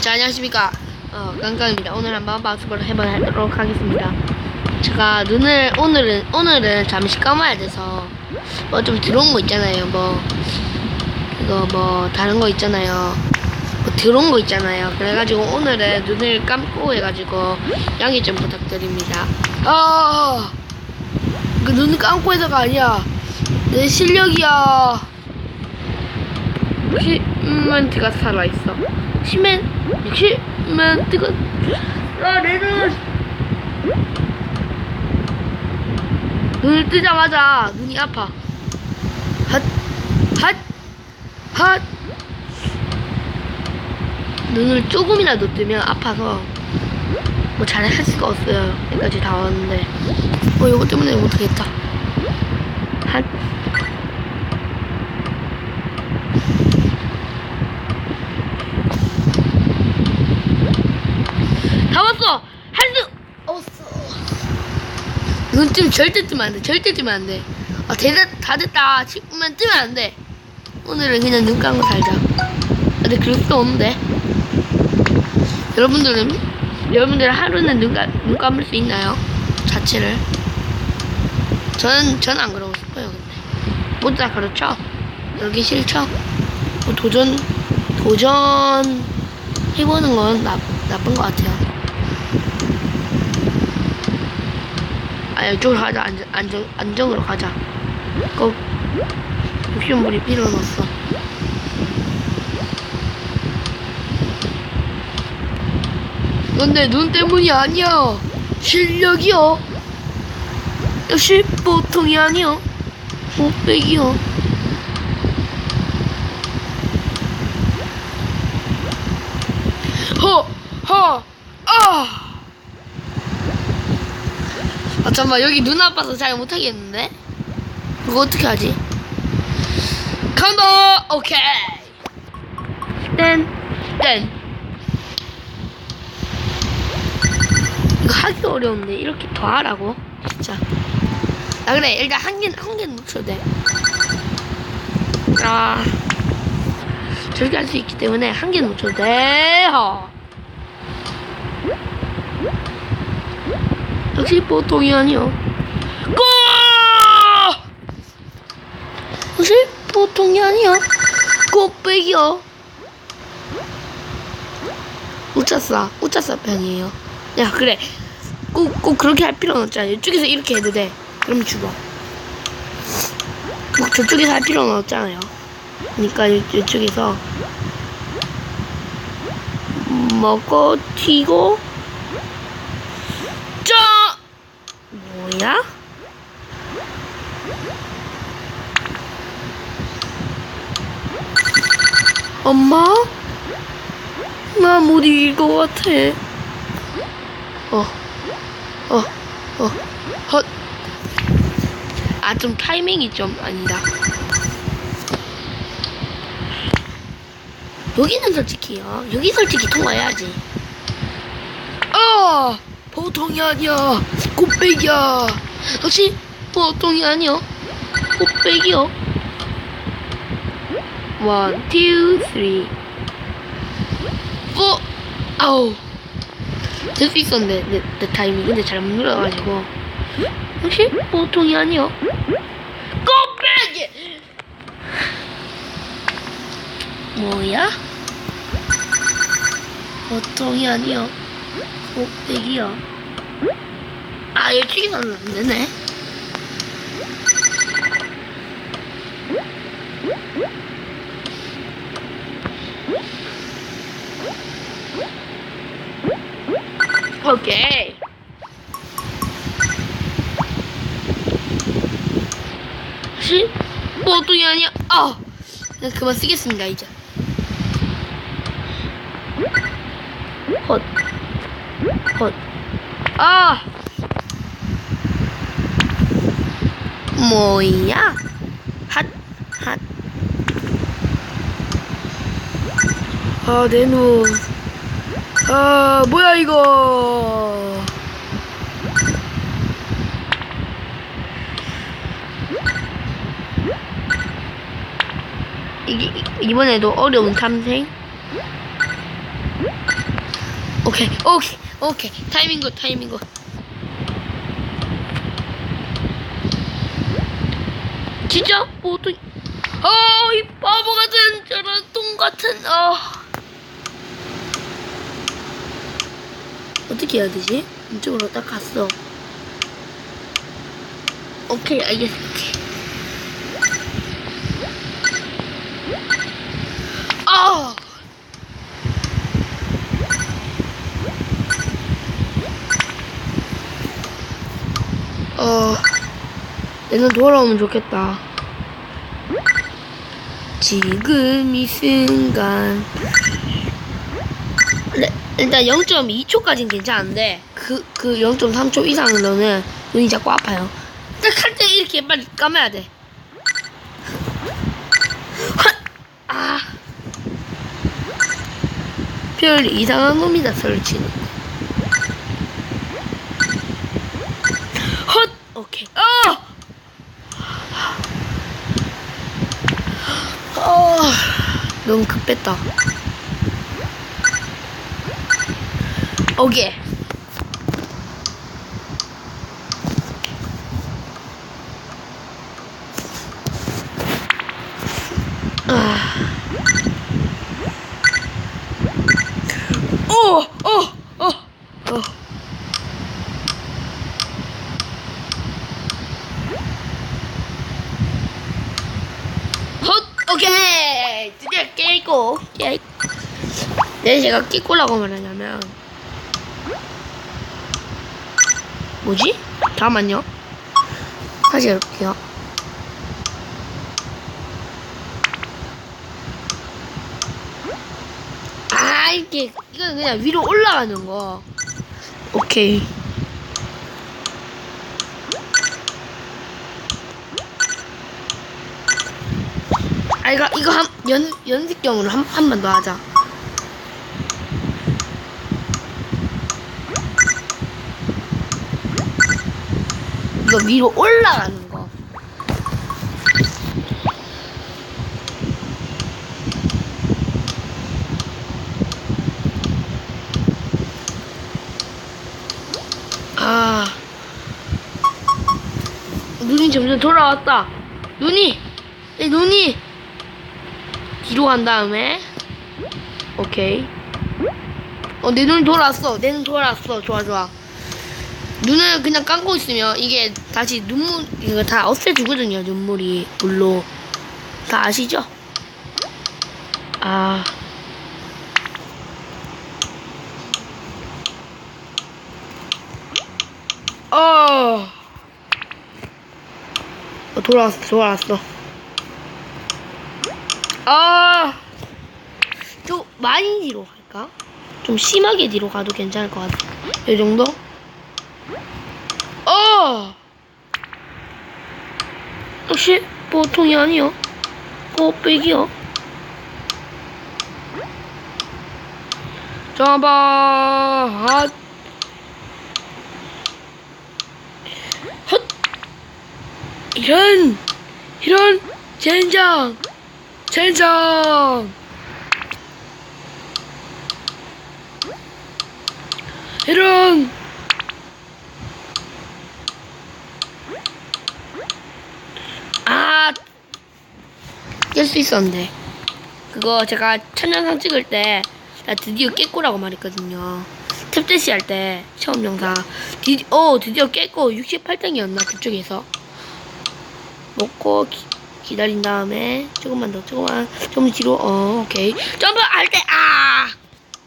자, 안녕하십니까. 어, 깡깡입니다. 오늘 한번 마스크를 해보도록 하겠습니다. 제가 눈을, 오늘은, 오늘은 잠시 감아야 돼서, 뭐 좀 들어온 거 있잖아요. 뭐, 이거 뭐, 다른 거 있잖아요. 뭐 들어온 거 있잖아요. 그래가지고 오늘은 눈을 감고 해가지고, 양해 좀 부탁드립니다. 아! 그 눈을 감고 해서가 아니야. 내 실력이야. 시멘트가 살아있어. 시멘, 시멘트가, 아, 내 눈! 눈을 뜨자마자 눈이 아파. 핫, 핫, 핫. 눈을 조금이라도 뜨면 아파서 뭐 잘할 수가 없어요. 여기까지 다 왔는데. 어, 이거 때문에 못하겠다. 핫. 다 왔어! 할 수 없어. 눈 뜨면 절대 뜨면 안 돼. 절대 뜨면 안 돼. 아, 대다, 다 됐다. 싶으면 뜨면 안 돼. 오늘은 그냥 눈 감고 살자. 근데 그럴 수 없는데. 여러분들은, 여러분들 하루는 눈, 감, 눈 감을 수 있나요? 자체를. 저는, 저는 안 그러고 싶어요, 근데. 모두 다 그렇죠? 그러기 싫죠? 뭐 도전, 도전, 해보는 건 나, 나쁜 것 같아요. 아, 이쪽으로 가자. 안정, 안정, 안정으로 가자. 꼭, 욕심부릴 필요는 없어. 근데 눈 때문이 아니야. 실력이요. 역시 보통이 아니요. 못백이요. 허, 허, 아! 아, 잠깐만, 여기 눈 아파서 잘 못하겠는데? 이거 어떻게 하지? 간다! 오케이! 땡, 땡. 이거 하기 어려운데, 이렇게 더 하라고? 진짜. 아, 그래, 일단 한 개, 한 개는 놓쳐도 돼. 아. 저렇게 할 수 있기 때문에 한 개는 놓쳐도 돼. 허. 역시 보통이 아니요. 고! 역시 보통이 아니요. 꽃배기요. 우짜싸, 우짜싸 편이에요. 야, 그래. 꼭, 꼭 그렇게 할 필요는 없잖아. 이쪽에서 이렇게 해도 돼. 그럼 죽어. 막 저쪽에서 할 필요는 없잖아요. 이- 이쪽에서 먹고 튀고 짜 뭐야? 엄마? 나 못 이길 것 같아. 어, 어, 어, 헛. 아, 좀 타이밍이 좀 아니다. 여기는 솔직히요. 여기 솔직히 통과해야지. 아! 보통이 아니야. 꽃배기야. 역시 보통이 아니야. 꽃배기요. 원, 투, 쓰리. 어! 아우. 될 수 있었는데, 내, 내 타이밍. 근데 잘 못 눌러가지고. 역시 보통이 아니야. 꽃배기! 뭐야? 보통이 아니야. 꼭대기야. 아, 얘 튀기서는 안 되네. 오케이. 혹시 보통이 아니야. 아, 나 그만 쓰겠습니다 이제. 헛. 헛. 아! 뭐야? 핫, 핫. 아, 내 눈. 아, 뭐야, 이거. 이번에도 어려운 탐생? 오케이 오케이 오케이. 타이밍 굿 타이밍 굿. 진짜? 보통 아이 바보 같은 저런 똥 같은 아. 어떻게 해야 되지? 이쪽으로 딱 갔어. 오케이 알겠어 아 어, 얘는 돌아오면 좋겠다. 지금 이 순간. 네, 일단 0.2초까지는 괜찮은데, 그, 그 0.3초 이상으로는 눈이 자꾸 아파요. 딱 할 때 이렇게 빨리 감아야 돼. 헛! 아. 별 이상한 놈이다, 설치는. 헛! 오케이. 아! 어, 너무 급했다. 오케이. 아. 오! 오! 오! 오! 헛! 오케이! 드디어 깨고, 깨. 네, 제가 깨꼬라고 말하냐면. 뭐지? 잠깐만요. 다시 해볼게요. 아, 이게, 이건 그냥 위로 올라가는 거. 오케이. 아 이거 이거 한 연 연습 경으로 한 한 번 더 하자. 이거 위로 올라가는 거. 아 눈이 점점 돌아왔다. 눈이 내 눈이 뒤로 간 다음에. 오케이. 어 내 눈 돌아왔어. 내 눈 돌아왔어. 좋아 좋아. 눈을 그냥 감고 있으면 이게 다시 눈물 이거 다 없애주거든요 눈물이. 물로. 다 아시죠? 아. 어. 어 돌아왔어 돌아왔어 아, 좀 많이 뒤로 갈까? 좀 심하게 뒤로 가도 괜찮을 것 같아. 이 정도? 어! 역시 보통이 아니요. 꼬빼기요. 잡아, 핫. 헛! 이런, 이런, 젠장! 젠장! 이런! 아! 깰 수 있었는데. 그거 제가 첫 영상 찍을 때, 나 드디어 깼고라고 말했거든요. 탭대시 할 때, 처음 영상. 드디, 어, 드디어 깼고, 68등이었나, 그쪽에서. 먹고, 기, 기다린 다음에 조금만 더 조금만 좀 뒤로. 어 오케이. 점프 할때 아!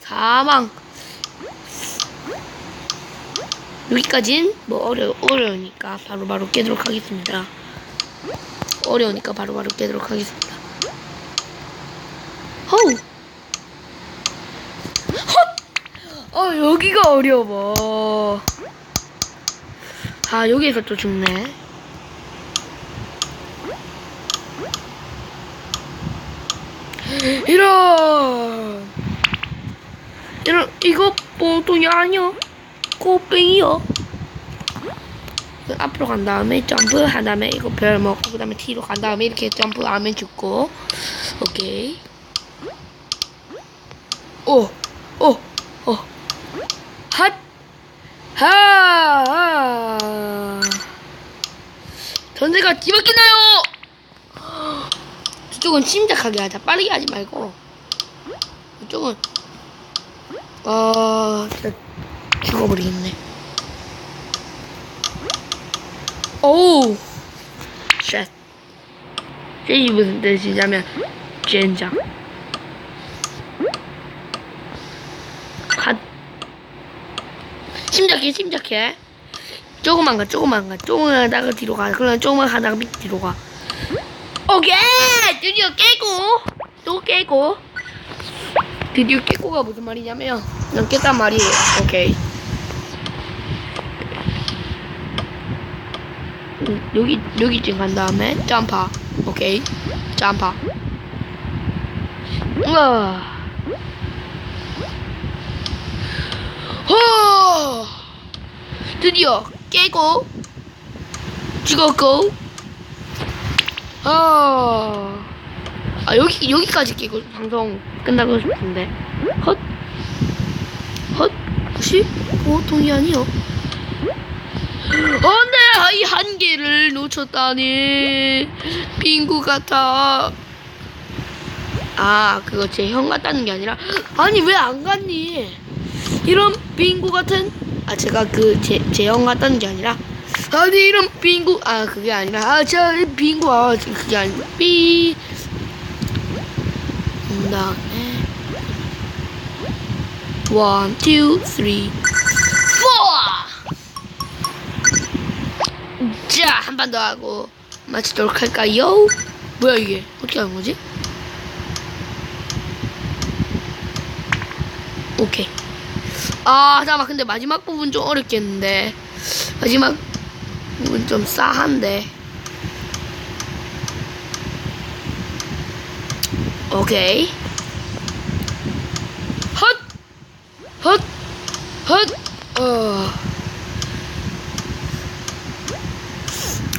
사망. 여기까진 뭐 어려 어려우니까 바로바로 바로 깨도록 하겠습니다. 어려우니까 바로바로 바로 깨도록 하겠습니다. 허우! 헛! 어 여기가 어려워. 아 여기에서 또 죽네 이런. 이런 이거 보통이 아니야 꼬빙이요 앞으로 간 다음에 점프 한 다음에 이거 별 먹고 그 다음에 뒤로 간 다음에 이렇게 점프하면 죽고. 오케이. 오 오 오 핫! 하! 전제가 뒤바뀌나요? 저쪽은 침착하게 하자. 빠르게 하지 말고. 이쪽은 아 진짜 죽어버리겠네. 오우 쉣. 이게 무슨 뜻이냐면 젠장. 갓. 침착해 침착해. 조금만 가 조금만 가 조금만 가다가 뒤로 가. 그러면 조금만 가다가 밑 뒤로 가. 오케이 드디어 깨고 또 깨고 드디어 깨고가 무슨 말이냐면 난 깼단 말이에요. 오케이. 음, 여기 여기쯤 간 다음에 점파. 오케이. 점파. 우와. 호! 드디어 깨고 죽었고 아, 아 여기 여기까지 깨고 방송 끝나고 싶은데. 헛, 헛, 혹시? 보통이 아니요. 안돼 이 한 개를 놓쳤다니? 빙구 같아. 아 그거 제 형 같다는 게 아니라. 아니 왜 안 갔니? 이런 빙구 같은? 아 제가 그 제 제 형 같다는 게 아니라 아니 이런 빙구 아 그게 아니라 아저 빙구 아 그게 아니라 삐 그다음에 원, 투, 쓰리, 포. 자, 한번더 하고 마치도록 할까요? 뭐야 이게? 어떻게 하는 거지? 오케이. 아, 잠깐만. 근데 마지막 부분 좀 어렵겠는데. 마지막 부분 좀 싸한데. 오케이. 헛! 헛! 헛! 어.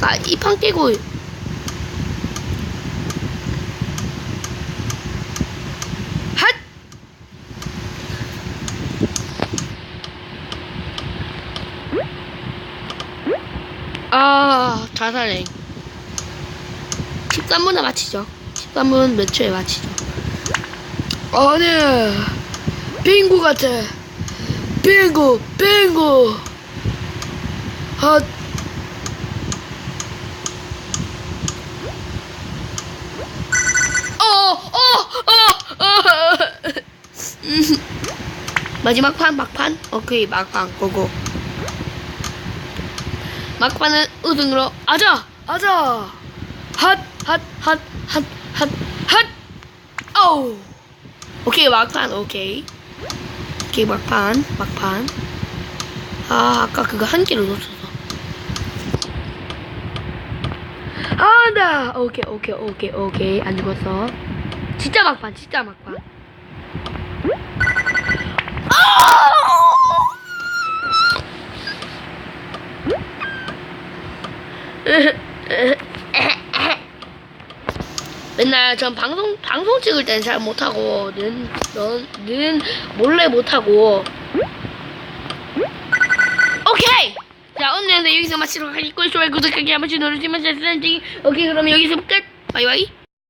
아, 이판 깨고. 핫! 아, 자살행. 13분에 마치죠. 13분 몇 초에 마치죠. 아니, 빙구 같아. 빙구, 빙구. 아, 어, 어, 어, 어. 음. 마지막 판, 막판? 오케이, 막판, 고고. 막판은 우승으로 아자! 아자! 핫 핫 핫 핫 핫 핫! 아우! 오케이 막판 오케이. 오케이 막판 막판. 아 아까 그거 한 개를 놓쳤어. 아나! 오케이 오케이 오케이 오케이. 안 죽었어. 진짜 막판 진짜 막판 전 방송 방송 찍을 때는 잘 못하고 는, 넌, 는 몰래 못하고. 오케이! 자 오늘은 여기서 마치도록 하겠고 좋아요 구독하기 한 번씩 눌러주시면 잘 쓰는 오케이 그럼 여기서 끝. 바이바이